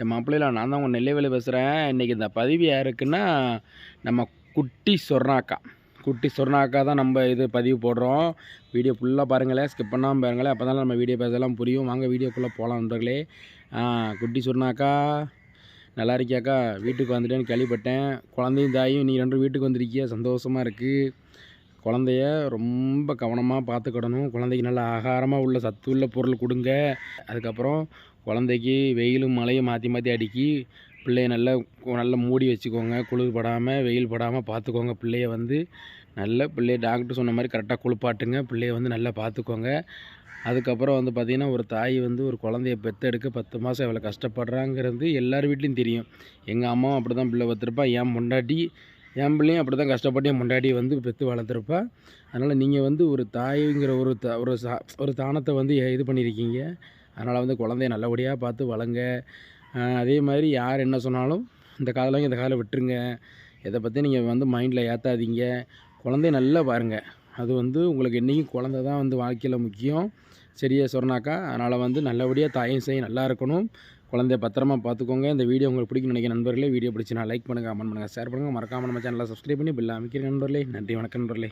என் மாப்பிள்ளையில நான் தான் உங்கள் நெல்லைவேலி பேசுகிறேன் இன்றைக்கி இந்த பதிவு யாருக்குன்னா நம்ம குட்டி சொர்ணாக்கா. குட்டி சொர்ணாக்கா தான் நம்ம இது பதிவு போடுறோம். வீடியோ ஃபுல்லாக பாருங்களேன். ஸ்கிப் பண்ணாமல் பாருங்களேன். அப்போ தான் நம்ம வீடியோ பேசலாம் புரியும். வாங்க வீடியோக்குள்ளே போகலாம் நண்பர்களே. குட்டி சொர்ணாக்கா நல்லா இருக்கியாக்கா? வீட்டுக்கு வந்துட்டேன்னு கேள்விப்பட்டேன். குழந்தையும் தாயும் நீ ரெண்டும் வீட்டுக்கு வந்திருக்கியா? சந்தோஷமாக இருக்குது குழந்தைய ரொம்ப கவனமாக பார்த்துக்கிடணும். குழந்தைக்கு நல்ல ஆகாரமாக உள்ள சத்து உள்ள பொருள் கொடுங்க. அதுக்கப்புறம் குழந்தைக்கு வெயிலும் மழையும் மாற்றி மாற்றி அடிக்கி பிள்ளைய நல்லா நல்லா மூடி வச்சுக்கோங்க. குளிர் படாமல் வெயில் படாமல் பார்த்துக்கோங்க. பிள்ளைய வந்து நல்ல பிள்ளைய டாக்டர் சொன்ன மாதிரி கரெக்டாக குளிப்பாட்டுங்க. பிள்ளைய வந்து நல்லா பார்த்துக்கோங்க. அதுக்கப்புறம் வந்து பார்த்திங்கன்னா ஒரு தாய் வந்து ஒரு குழந்தைய பெற்றெடுக்க பத்து மாதம் எவ்வளோ கஷ்டப்படுறாங்கிறது எல்லார் வீட்லேயும் தெரியும். எங்கள் அம்மாவும் அப்படி தான் பிள்ளை பார்த்துருப்பா என் முண்டாட்டி என் பிள்ளையும் அப்படி தான் கஷ்டப்பட்டு என் பொண்டாட்டி வந்து பெற்று வளர்த்துருப்பா அதனால் நீங்கள் வந்து ஒரு தாய்ங்கிற ஒரு த ஒரு சா ஒரு தானத்தை வந்து இது பண்ணியிருக்கீங்க அதனால் வந்து குழந்தைய நல்லபடியாக பார்த்து வளங்க. அதே மாதிரி யார் என்ன சொன்னாலும் இந்த காதலாம் இந்த காலை விட்டுருங்க. இதை பற்றி நீங்கள் வந்து மைண்டில் ஏற்றாதீங்க குழந்தைய நல்லா பாருங்கள் அது வந்து உங்களுக்கு என்றைக்கும் குழந்தை தான் வந்து வாழ்க்கையில் முக்கியம். சரியா சொன்னாக்கா அதனால் வந்து நல்லபடியாக தாயும் செய்ய நல்லா இருக்கணும். குழந்தைய பத்திரமா பார்த்துக்கோங்க. இந்த வீடியோ உங்களுக்கு பிடிக்கும் நினைக்கிற நண்பர்களே. வீடியோ பிடிச்சினா லைக் பண்ணுங்கள் கமெண்ட் பண்ணுங்கள் ஷேர் பண்ணுங்கள் மறக்காமல் நம்ம சேனலை சப்ஸ்கிரைப் பண்ணி பில்லா அமைக்கிற நண்பர்களே. நன்றி வணக்கம் நண்பர்களே.